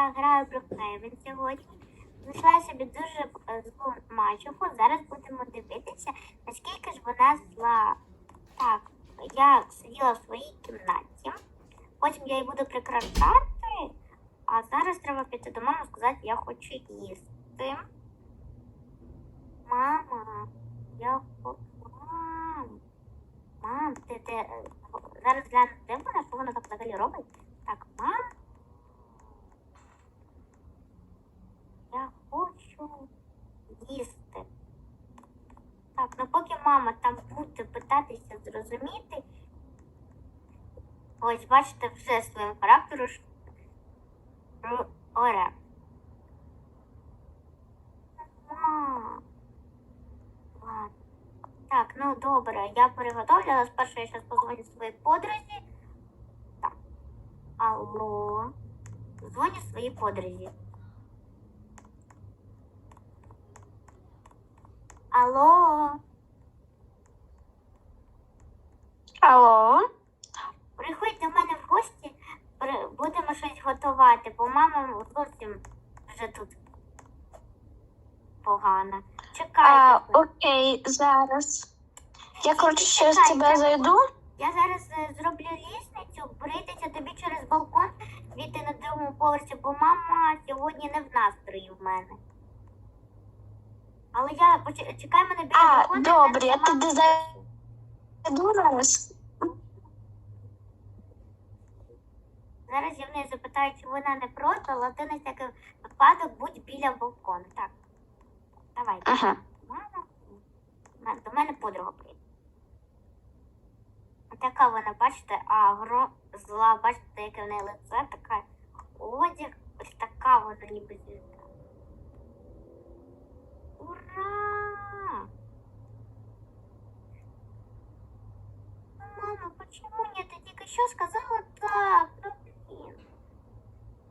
я граю Брукхейвен сьогодні. Знайшла собі дуже е, злу мачуху. Зараз будемо дивитися, наскільки ж вона зла. Так, я сиділа в своїй кімнаті. Потім я її буду прикрашати. А зараз треба піти до мами і сказати, я хочу їсти. Мама, я хочу. Мам, мам, ти е, Зараз гляну, де вона, що вона так взагалі робить? Так, мам. Я хочу їсти. Так, ну поки мама там буде питатися зрозуміти. Ось, бачите, вже своїм характером оре. Так, ну добре, я приготовлена. Спершу я зараз позвоню своїй подрузі. Так. Алло. Дзвоню своїй подрузі. Алло. Алло? Приходь до мене в гості, будемо щось готувати, бо мама зовсім вже тут погана. А, окей, зараз. Я, коротше, ще з тебе я- зайду. Я зараз е, зроблю лісницю, прийдеться тобі через балкон війти на другому поверсі, бо мама сьогодні не в настрої в мене. Але я поч- чекай мене біля А, балкона. добре, я туди маму зайду зараз. Зараз я в неї запитаю, чи вона не проти, але ти на всякий випадок будь біля балкону. Так. Давай. Ага. Мама. М- До мене подруга прийде. Така вона, бачите, агро зла, бачите, яке в неї лице, така одяг, ось така вона ніби звізда. Ура! Мама, почему нет? Я только еще сказала так, блин.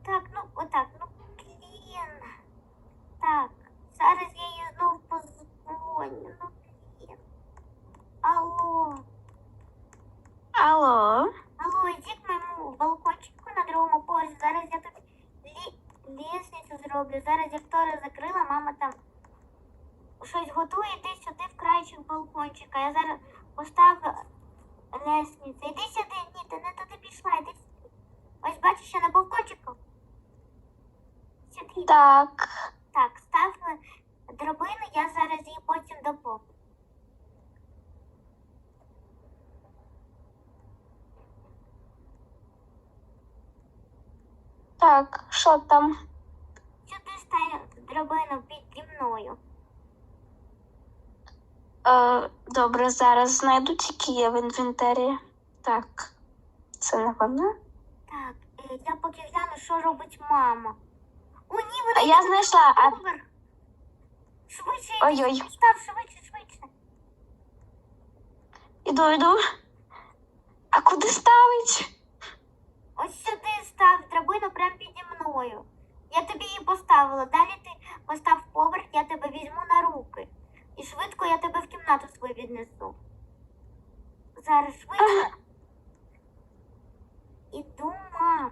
Так, ну отак, ну блін. Так, зараз я їй знов позвоню, ну блін. Алло. Алло? Алло, иди к моєму балкончику на другому поверсі. Зараз я тобі лі... лісницю зроблю. Зараз я штори закрила, мама там щось готує, іди сюди в крайчик балкончика. Я зараз поставлю лісницю. Іди сюди, ні, ти не туди пішла, іди сюди. Ось бачиш, що на балкончику. Сюди. Так. Так, ставили драбину, я зараз її потім доповню. Так, що там? Сюди стає драбину піді мною. Е, добре, зараз знайду тільки є в інвентарі. Так. Це не вона? Так, е, я поки гляну, що робить мама. О, ні, вона А я знайшла. А. Швидше, Ой-ой. йди, став, швидше, швидше. іду, іду. А куди ставить? Ось сюди став драбину прямо піді мною. Я тобі її поставила. Далі ти постав поверх, я тебе візьму на руки. І швидко я тебе в кімнату свою віднесу. Зараз швидко. Іду, мам.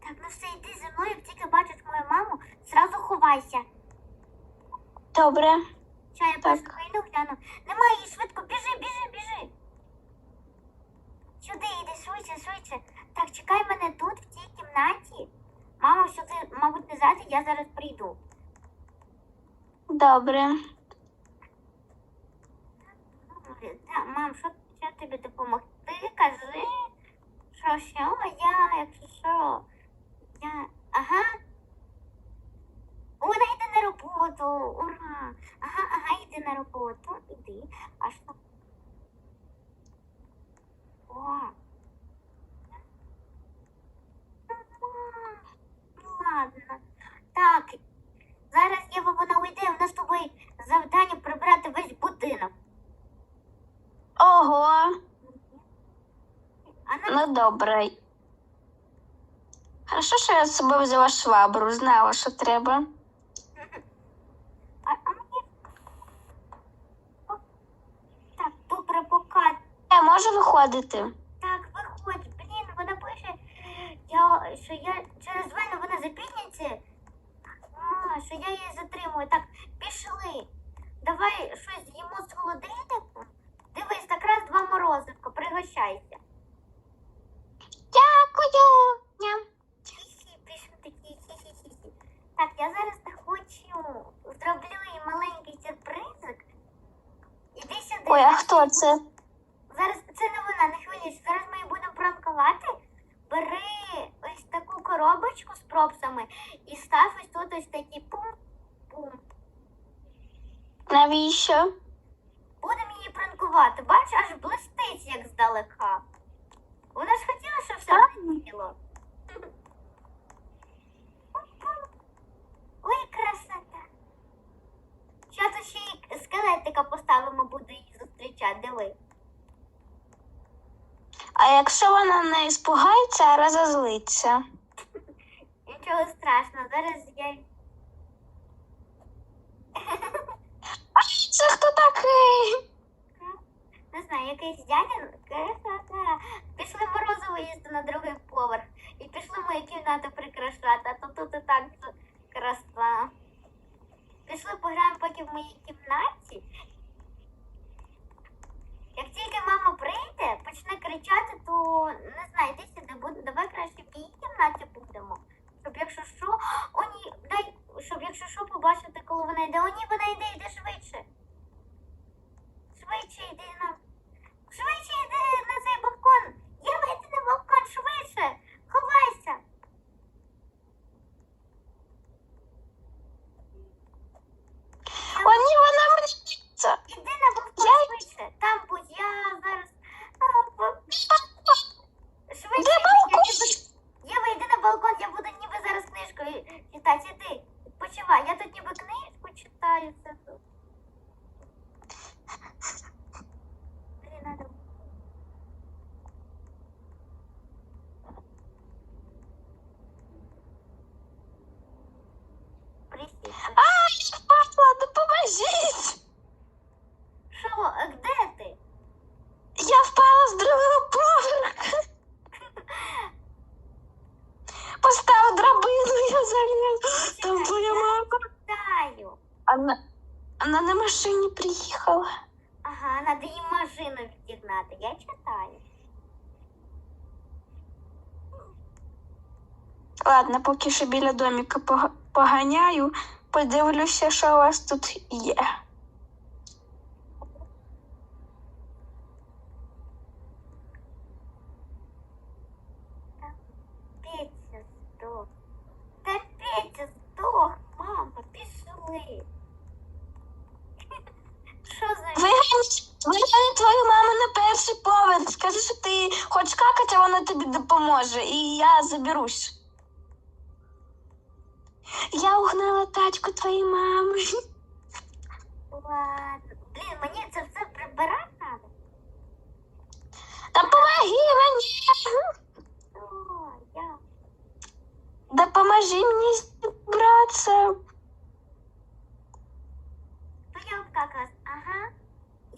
Так, ну все, йди зі мною, як тільки бачиш мою маму, зразу ховайся. Добре. Що я просто вийду, гляну. Немає її швидко, біжи, біжи, біжи. Сюди йди швидше, швидше. Так, чекай мене тут, в цій кімнаті. Мама сюди, мабуть, не зайде, я зараз прийду. Добре. Та, мам, що, що тобі допомогти? Кажи. Що, що? Я, якщо що. Я. Ага. Вона йде на роботу. Ура! Ага, ага, йди на роботу. Іди. А що? О. Мам, Ну ладно. Так. Зараз Єва, вона уйде, у нас з тобою завдання прибрати весь будинок. Ого. Добре. Хорошо, що я з собою взяла швабру, знала, що треба. Так, добре, пока. Я можу виходити? Так, виходь. Блін, вона пише, я, що хто це? Зараз це не вона, не хвилюйся. Зараз ми її будемо пранкувати. Бери ось таку коробочку з пропсами і став ось тут ось такі пум-пум. Навіщо? Будемо її пранкувати. Бач, аж блистить, як здалека. Вона ж хотіла, щоб все Так. блистіло. Ой, красота. Зараз ще й скелетика поставимо, буду її зустрічати. Диви. А якщо вона не іспугається, а розозлиться? Нічого страшного, зараз я. А це хто такий? Не знаю, якийсь дядя. Пішли морозиво їсти на другий поверх. І пішли мою кімнату прикрашати, а то тут і так все. Пішли пограємо поки в моїй кімнаті. Як тільки мама прийде, почне кричати, то не знаю, йди сюди, давай краще в її кімнаті будемо. Щоб якщо що, о ні, дай, щоб якщо що побачити, коли вона йде, о ні, вона йде, йде швидше. Швидше йди на. Швидше йди на цей балкон. Я вийти на балкон, швидше. Ховайся. О, ні, вона мене б'ється. Іди на балкон Я- швидше. Там будь я зараз. А, бо- Швидше. Де йди, я балкон? ніби- Єва, йди на балкон, я буду ніби зараз книжкою читати. Іди, почувай. Я тут ніби книжку читаю. Це тут. Блін, надо. Присісти. А, я впала, допоможіть! Що, а де ти? Я впала з другого поверха. Постав драбину, я заліз. Там твоя мама. Читаю. Вона, вона на машині приїхала. Ага, надо їм машину відігнати. Я читаю. Ладно, поки що біля доміка пога- поганяю, подивлюся, що у вас тут є. Петя здох. Та Петя здох, мама, пішли. Що за Вигані, вигані твою маму на перший поверх. Скажи, що ти хочеш какати, а вона тобі допоможе, і я заберусь. Я угнала тачку твоєї мами. ладно? Блін, мені це все прибирати треба. Допомоги мені. О, я. Допоможи мені зібратися. То я обкакалась. Ага.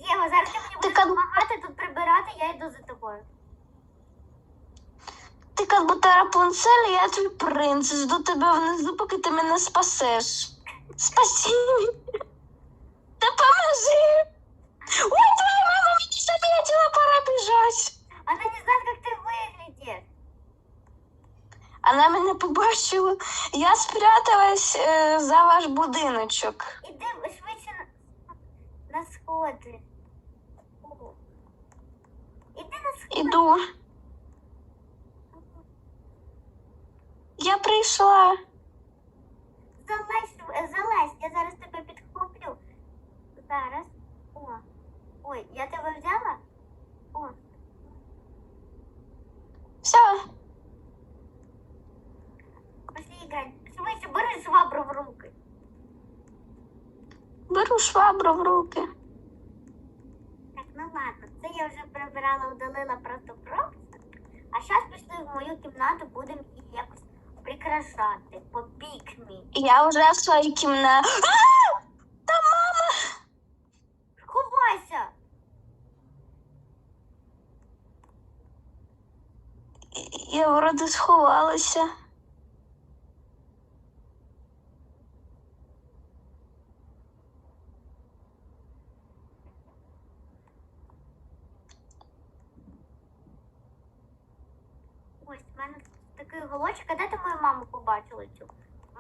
Єва, зараз ти мені будеш допомагати тут прибирати, я йду за тобою. Ти як будто Рапунцель, я твій принц. Жду тебе внизу, поки ти мене спасеш. Спаси мене. Допоможи. Ой, твоя мама меня заметила, пора бежать. Вона не знає, як ти виглядиш. Она мене побачила. Я спряталась е, за ваш будиночок. Іди швидше на, на сходи. О. Іди на сходи. Іду. Я прийшла. Залазь, залазь, я зараз тебе підхоплю. Зараз. О. Ой, я тебе взяла? О, Все. пошли играть. Швидше, бери швабру в руки. Беру швабру в руки. Так, ну ладно, це я вже прибирала, удалила просто пропуск. А зараз пішли в мою кімнату, будемо її якось прикрашати. По пікмі. Я вже в своїй кімнаті. Та мама! Ховайся! Я вроде сховалася. Ось, в мене тут такий де ти мою маму побачила цю?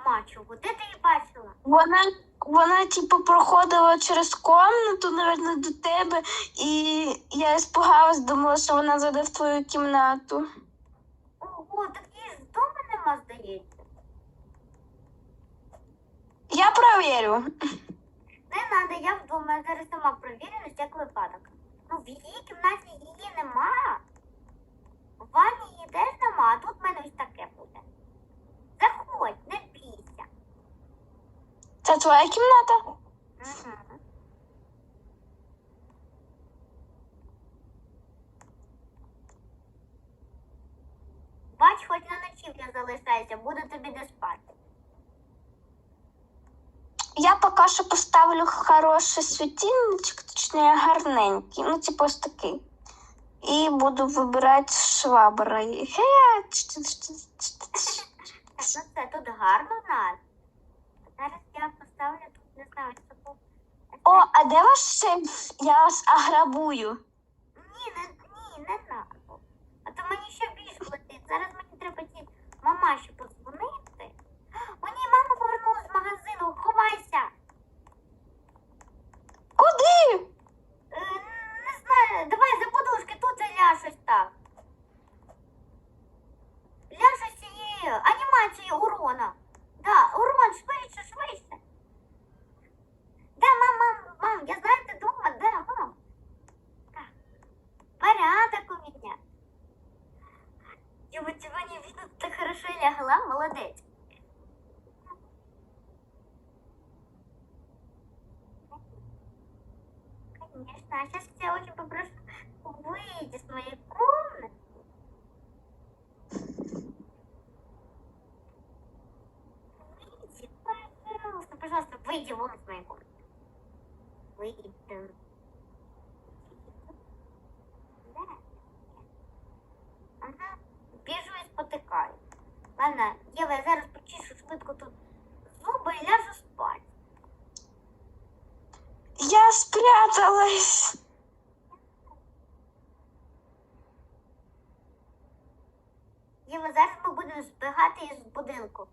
Мачуху, де ти її бачила? Вона, вона, типу, проходила через комнату, напевно, до тебе, і я испугалась, думала, що вона зайде в твою кімнату. Ого, так її ж вдома нема, здається. Я провірю. Не надо, я вдома я зараз сама провірю на всяк випадок. Ну, в її кімнаті її нема. В ванні теж нема, а тут в мене ось таке буде. Заходь, не бійся. Це твоя кімната? Угу. Бач, хоч на ночівля залишайся, буду тобі де спати. Я поки що поставлю хороший світильничок, точніше гарненький, ну, типу ось такий. І буду вибирати шваброю. Хе-я. Ну це тут гарно нас. Зараз я поставлю тут, не знаю, що. О, а де ваш сейф? Я вас ограбую. Ні, не, ні, не надо. А то мені ще більше летить. Зараз мені треба ті мамаші подзвонити. О, ні, мама повернулась з магазину, ховайся. Куди? Е, не знаю, давай за подушки, тут ляж ось так. Ляж ось цією анімацією урона. Да, урон, швидше, швидше. Да, мам, мам, мам, я знаю, ти дома, да, мам. Порядок у меня. Я вот сегодня видно, ты хорошо лягла, молодец. Єва, зараз ми будемо збігати із будинку.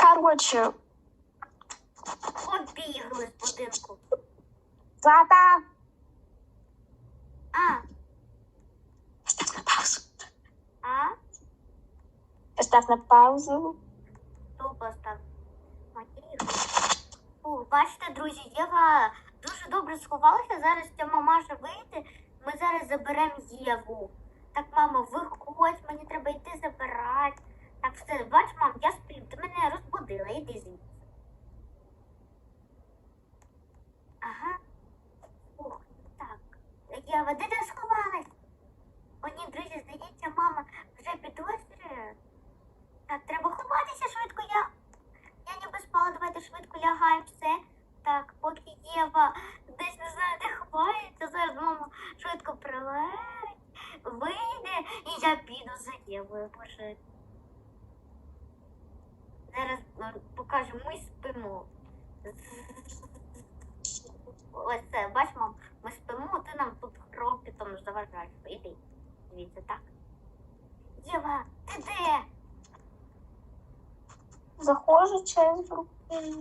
Короче, Побігли з будинку. Злата. А, Постав на паузу. а? Постав на паузу. Хто постав? О, бачите, друзі, Єва дуже добре сховалася. Зараз ця мамаша вийде. Ми зараз заберемо Єву. Так, мама, виходь, мені треба йти забирати. Так, все, бач, мам, я сплю, ти мене розбудила, іди звідси. Ага. Ух, так. Єва, де ти сховалась? О, ні, друзі, здається, мама вже підозрює. Так, треба ховатися швидко. Я, я ніби спала, давайте швидко лягаємо все. Так, поки Єва десь не знаю, де ховається, зараз мама швидко прилетить, вийде, і я піду за Євою боже. Зараз е, покажу, ми спимо. Ось це, бач, мам, ми спимо, ти нам тут хропітом заважаєш. Іди, дивіться, так. Єва, ти де? Заходжу через руку. Мені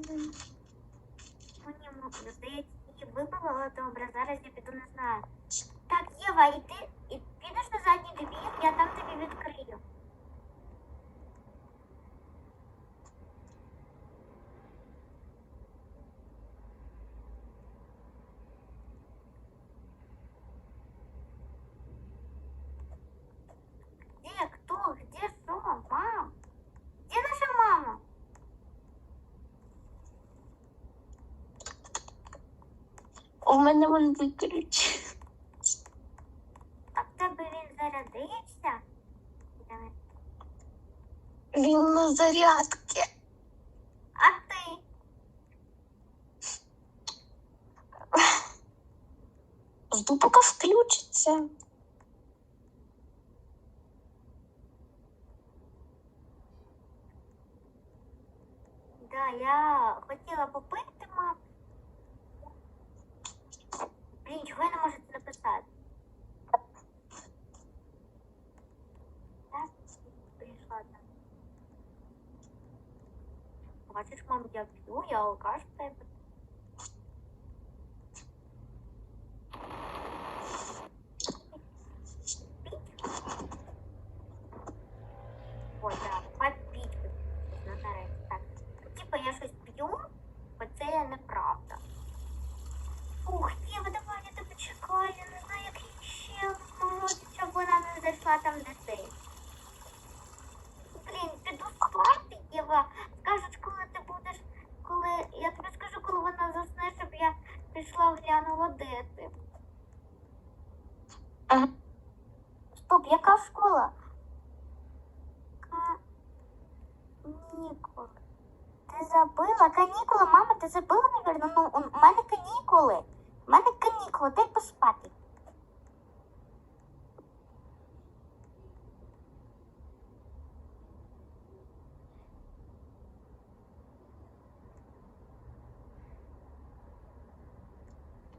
здається, її але добре, зараз я піду не знаю. Так, Єва, йди і підеш на задній двір, я там тобі відкрию. Мене він виключив. А в тебе він зарядився? Давай. Він на зарядці. А ти? Жду, поки включиться. Да, я хотіла попити, мам. Блін, чого я не можу це написати? Бачиш, мам, я п'ю, я алкаш тебе. Ой, да, попіть. Нарешті. Так. Типа я щось п'ю, бо це неправда. Ух, Єва, давай я тебе чекаю, я не знаю, як їй ще вмовити, щоб вона не зайшла там де ти. Блін, піду спати, Єва. Скажуть, коли ти будеш, коли я тобі скажу, коли вона засне, щоб я пішла глянула, де ти. Ага. Стоп, яка школа? Канікули. Ти забила канікули, мама, ти забила, навірно? Ну, у мене канікули. У мене канікули, дай поспати.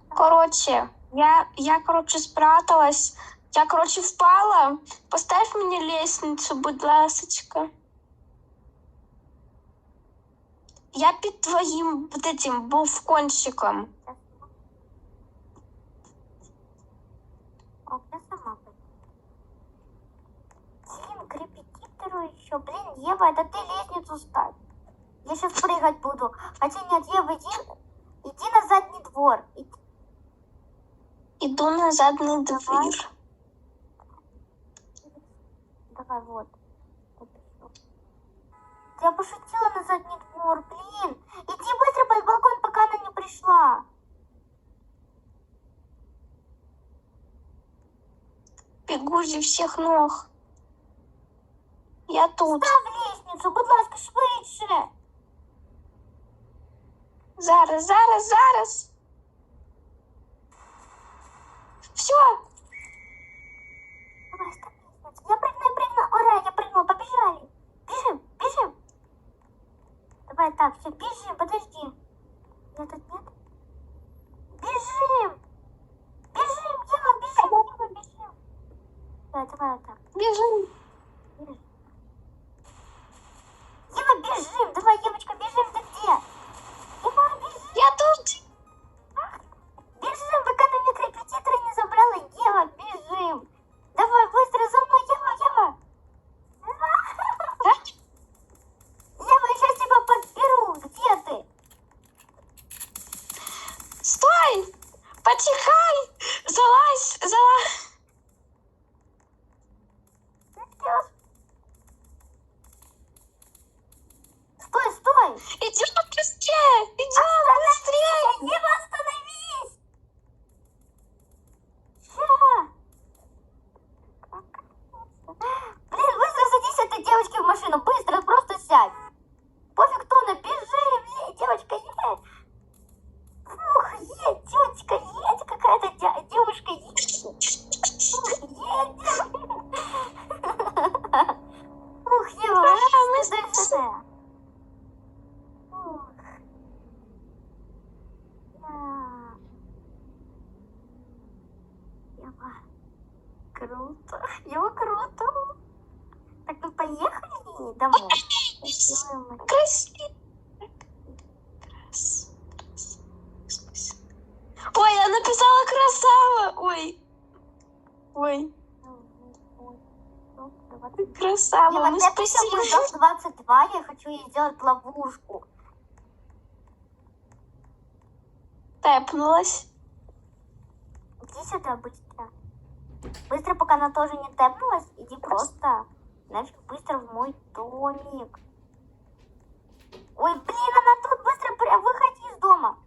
Короче, я, я, короче, спряталась. Я, короче, впала. Поставь мне лестницу, будь ласочка. Я під твоїм вот этим буфкончиком. О, я сама пойду. Блин, к репетитору еще. Блин, Ева, это ты лестницу ставь. Я сейчас прыгать буду. Хотя нет, Ева, иди, иди на задний двор. Иди. Іду на задний двір. Давай, вот. Вот всё. Я пошутила на задний двор, блин. Иди быстро под балкон, пока она не пришла. Бігу зі всіх ног. Я тут. Став лестницу, будь ласка, швидше. Зараз, зараз, зараз. Все, Давай, став лестницу. Я прыгну, Давай, так, все, бежим, подожди. Я тут нет? Бежим. Бежим, Ева, бежим, Ева, бежим. Давай, давай вот так. Бежим. Ева, бежим. Давай, Евочка, бежим. Ты где? Ева, бежим. Я тут. Бежим, пока ты мне репетитора не забрала. Ева, бежим. Давай, быстро за мной, Ева, Ева. Да? Ева, я сейчас тебя подберу. Где ты? Стой! Потихай! Залазь, залазь. Стой, стой. Идем быстрее! Идем быстрее! Ева, остановись. Ща. Блин, быстро садись этой девочки в машину. Быстро, просто сядь. Пофиг, кто она. Бежим. Едь, девочка, едь. Фух, едь, тетечка, едь. Какая-то дя- девушка едет. Фух, едь. Ух, Ева, Да, мы мы дальше. Ух. Я. Ева. Круто. Ева, круто. Так, ну поехали домой. Сделаем мы. Красиво. Крас- крас- Ой, я написала красава. Ой. Ой, красава. Опустил спасибо. 22, я хочу ей сделать ловушку. Тэпнулась. Иди сюда быстро. Быстро, пока она тоже не тэпнулась, иди просто нафиг быстро в мой домик. Ой, блин, она тут быстро прям выходи из дома.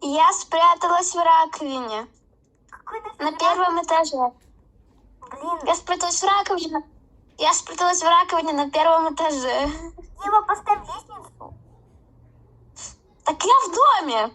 Я спряталась в раковине. Какой На рак- первом этаже. Блин, Я спряталась в раковине. Я спряталась в раковине на первом этаже. Дима, поставь лестницу. Так я в доме.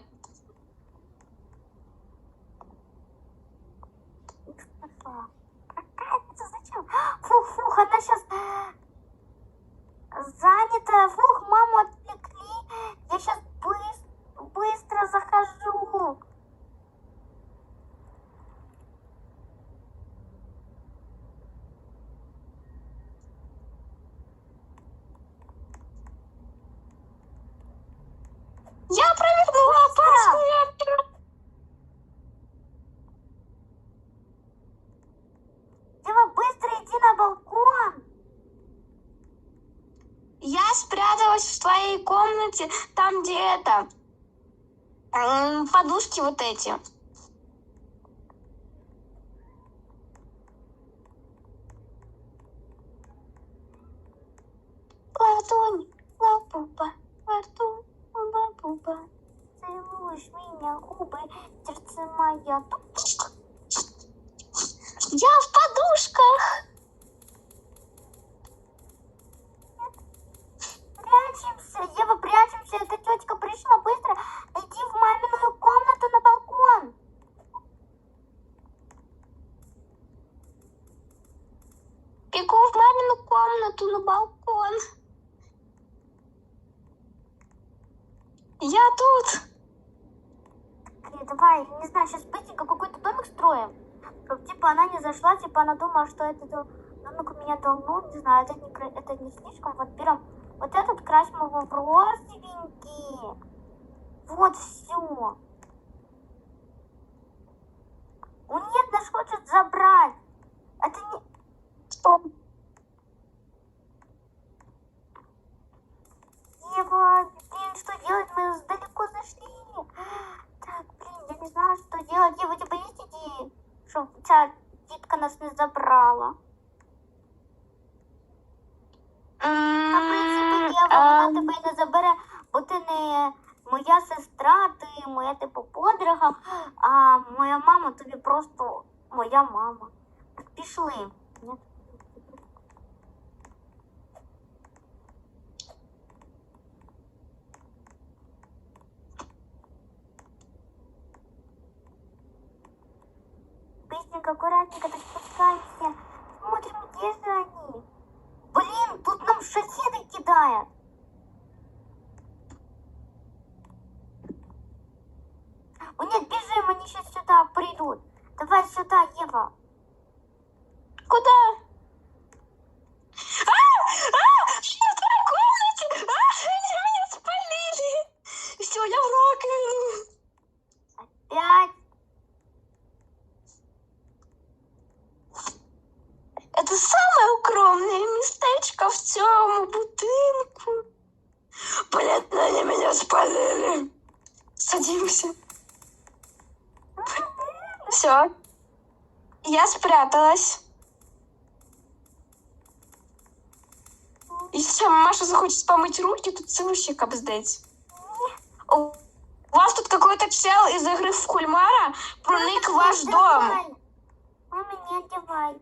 Моей комнате, там, где это, м, подушки вот эти. Ладонь, лапуба, ладонь, лапуба. Целуешь меня, губы, сердце моя. Я в подушках. Прячемся, Ева, прячемся. Эта тетка пришла быстро. Иди в мамину комнату на балкон. Бегу в мамину комнату на балкон. Я тут. Окей, давай, не знаю, сейчас быстренько какой-то домик строим. Чтоб, типа, она не зашла, типа, она думала, что это дом- домик у меня давно, не знаю, это не, это не слишком. Вот берем вот этот, красим его в розовенький. Вот все. Он нет, нас хочет забрать. Это не... Стоп. Ева, блин, что делать? Мы далеко зашли. Так, блин, я не знаю, что делать. Ева, у тебя есть идеи? Щоб ця тітка нас не забрала. На принципі, Єва, вона Ем, тебе не забере, бо ти не моя сестра, ти моя типу подруга, а моя мама тобі просто моя мама. Так пішли. Ні? Аккуратненько так Это самое укромное местечко в цьому будинку. Блин, они меня спалили. Садимся. Все. Я спряталась. Если Маша захочет помыть руки, тут це вообще капздець. У у вас тут какой-то чел из игры в кульмара проник в ваш дом. Мама, не одевай.